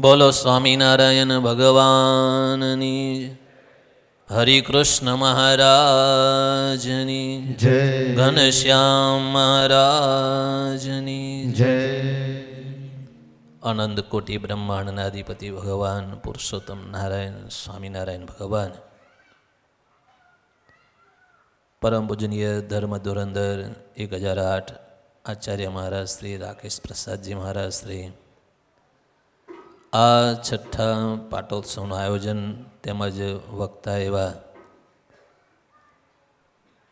બોલો સ્વામિનારાયણ ભગવાનની હરિ કૃષ્ણ મહારાજની જય. ઘનશ્યામ મહારાજની જય. અનંત કોટી બ્રહ્માંડના અધિપતિ ભગવાન પુરુષોત્તમ નારાયણ સ્વામિનારાયણ ભગવાન. પરમ પૂજનીય ધર્મ ધુરંધર એક હજાર આઠ આચાર્ય મહારાજ શ્રી રાકેશ પ્રસાદજી મહારાજ શ્રી આ છઠ્ઠા પાટોત્સવનું આયોજન તેમજ વક્તા એવા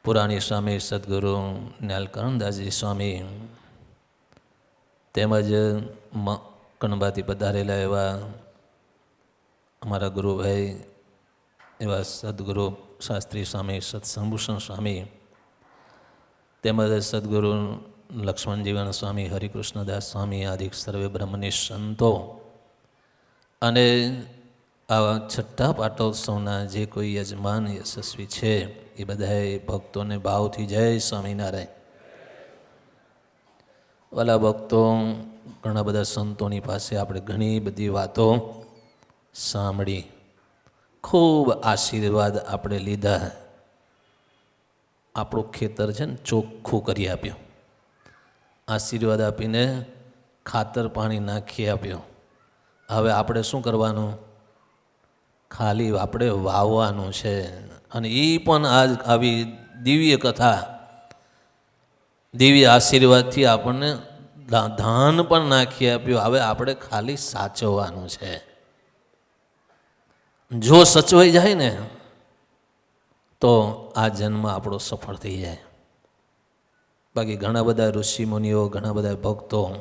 પુરાણી સ્વામી સદગુરુ ન્યાલકરણદાસજી સ્વામી તેમજ કણબાથી પધારેલા એવા અમારા ગુરુભાઈ એવા સદગુરુ શાસ્ત્રી સ્વામી સત્સંભૂષણ સ્વામી તેમજ સદગુરુ લક્ષ્મણજીવન સ્વામી, હરિકૃષ્ણદાસ સ્વામી આદિ સર્વે બ્રહ્મની સંતો અને આવા છઠ્ઠા પાટોત્સવના જે કોઈ યજમાન યશસ્વી છે, એ બધાએ ભક્તોને ભાવથી જય સ્વામિનારાયણ. વાલા ભક્તો, ઘણા બધા સંતોની પાસે આપણે ઘણી બધી વાતો સાંભળી. ખૂબ આશીર્વાદ આપણે લીધા. આપણું ખેતર છે ને ચોખ્ખું કરી આપ્યું. આશીર્વાદ આપીને ખાતર પાણી નાખી આપ્યું. હવે આપણે શું કરવાનું? ખાલી આપણે વાવવાનું છે. અને એ પણ આજ આવી દિવ્ય કથા, દિવ્ય આશીર્વાદથી આપણને ધાન પણ નાખી આપ્યું. હવે આપણે ખાલી સાચવવાનું છે. જો સચવાઈ જાય ને, તો આ જન્મ આપણો સફળ થઈ જાય. બાકી ઘણા બધા ઋષિ મુનિઓ, ઘણા બધા ભક્તો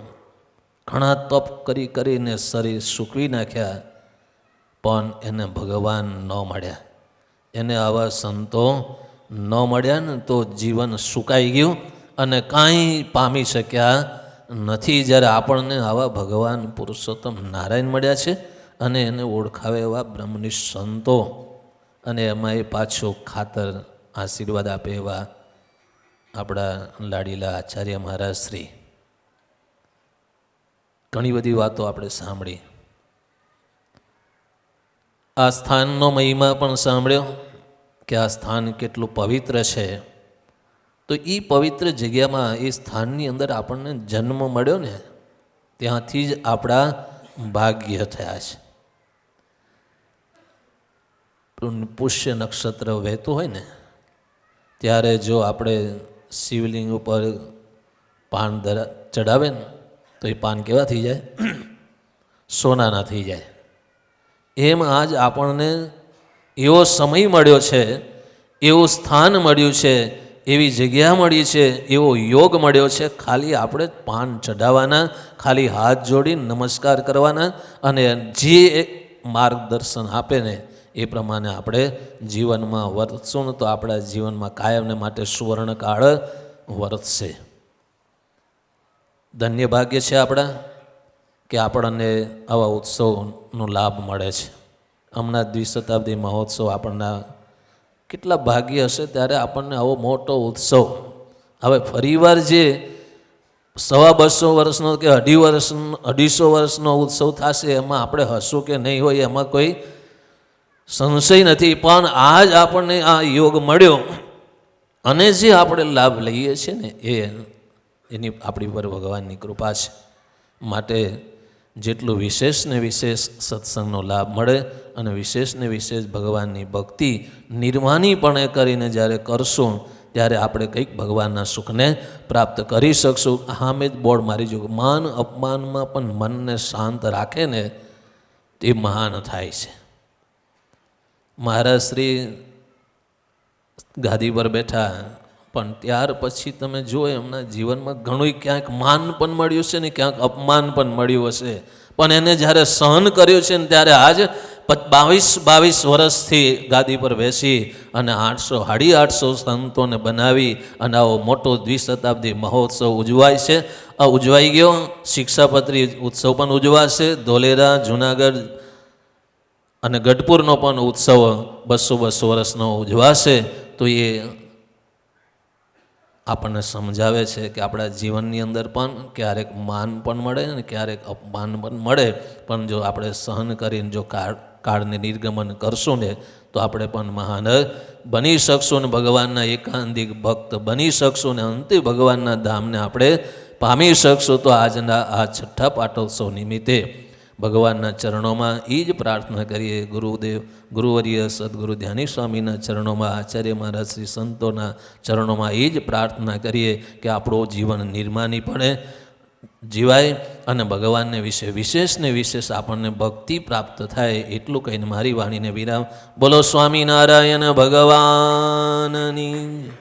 ઘણા તપ કરી કરીને શરીર સૂકવી નાખ્યા, પણ એને ભગવાન ન મળ્યા. એને આવા સંતો ન મળ્યા ને તો જીવન સુકાઈ ગયું અને કાંઈ પામી શક્યા નથી. જ્યારે આપણને આવા ભગવાન પુરુષોત્તમ નારાયણ મળ્યા છે અને એને ઓળખાવે એવા બ્રહ્મનિષ્ઠ સંતો અને એમાં એ પાછો ખાતર આશીર્વાદ આપે એવા આપણા લાડીલા આચાર્ય મહારાજ શ્રી ઘણી બધી વાતો આપણે સાંભળી. આ સ્થાનનો મહિમા પણ સાંભળ્યો કે આ સ્થાન કેટલું પવિત્ર છે. તો એ પવિત્ર જગ્યામાં એ સ્થાનની અંદર આપણને જન્મ મળ્યો ને, ત્યાંથી જ આપણા ભાગ્ય થયા છે. પુષ્ય નક્ષત્ર વહેતું હોય ને, ત્યારે જો આપણે શિવલિંગ ઉપર પાન ધરા ચડાવે ને તો એ પાન કેવા થઈ જાય? સોનાના થઈ જાય. એમ આજ આપણને એવો સમય મળ્યો છે, એવું સ્થાન મળ્યું છે, એવી જગ્યા મળી છે, એવો યોગ મળ્યો છે, ખાલી આપણે પાન ચઢાવવાના, ખાલી હાથ જોડી નમસ્કાર કરવાના અને જે માર્ગદર્શન આપે ને એ પ્રમાણે આપણે જીવનમાં વર્તશું તો આપણા જીવનમાં કાયમને માટે સુવર્ણકાળ વર્તશે ધન્ય ભાગ્ય છે આપણા કે આપણને આવા ઉત્સવનો લાભ મળે છે. હમણાં દ્વિશતાબ્દી મહોત્સવ આપણના કેટલા ભાગ્ય હશે ત્યારે આપણને આવો મોટો ઉત્સવ. હવે ફરીવાર જે સવા બસો વર્ષનો કે અઢી વર્ષ અઢીસો વર્ષનો ઉત્સવ થશે એમાં આપણે હશું કે નહીં હોય એમાં કોઈ સંશય નથી. પણ આ જ આપણને આ યોગ મળ્યો. અને જે આપણે લાભ લઈએ છીએ ને એ એની આપણી પર ભગવાનની કૃપા છે. માટે જેટલું વિશેષને વિશેષ સત્સંગનો લાભ મળે અને વિશેષને વિશેષ ભગવાનની ભક્તિ નિર્માનીપણે કરીને જ્યારે કરશું, ત્યારે આપણે કંઈક ભગવાનના સુખને પ્રાપ્ત કરી શકશું. હામે જ બોર્ડ મારી જો માન અપમાનમાં પણ મનને શાંત રાખે ને તે મહાન થાય છે. મહારાજ શ્રી ગાદી પર બેઠા પણ ત્યાર પછી તમે જુઓ એમના જીવનમાં ઘણું ક્યાંક માન પણ મળ્યું છે ને ક્યાંક અપમાન પણ મળ્યું હશે. પણ એને જ્યારે સહન કર્યું છે ને ત્યારે આજ બાવીસ બાવીસ વર્ષથી ગાદી પર બેસી અને આઠસો સાડી આઠસો સંતોને બનાવી અને આવો મોટો દ્વિશતાબ્દી મહોત્સવ ઉજવાય છે. આ ઉજવાઈ ગયો, શિક્ષાપત્રી ઉત્સવ પણ ઉજવાશે, ધોલેરા, જુનાગઢ અને ગઢપુરનો પણ ઉત્સવ બસો બસો વર્ષનો ઉજવાશે. તો એ આપણને સમજાવે છે કે આપણા જીવનની અંદર પણ ક્યારેક માન પણ મળે અને ક્યારેક અપમાન પણ મળે. પણ જો આપણે સહન કરીને જો કાળ, કાળને નિર્ગમન કરશું ને, તો આપણે પણ મહાન બની શકશું ને ભગવાનના એકાંતિક ભક્ત બની શકશું ને, અંતે ભગવાનના ધામને આપણે પામી શકશું. તો આજના આ છઠ્ઠા પાટોત્સવ નિમિત્તે ભગવાનના ચરણોમાં એ જ પ્રાર્થના કરીએ. ગુરુદેવ, ગુરુવર્ય સદગુરુ ધ્યાની સ્વામીના ચરણોમાં, આચાર્ય મહારાજ શ્રી સંતોના ચરણોમાં એ જ પ્રાર્થના કરીએ કે આપણું જીવન નિર્માનીપણે જીવાય અને ભગવાનને વિશે, વિશેષ ને વિશેષ આપણને ભક્તિ પ્રાપ્ત થાય એટલું કહીને મારી વાણીને વિરામ. બોલો સ્વામિનારાયણ ભગવાનની.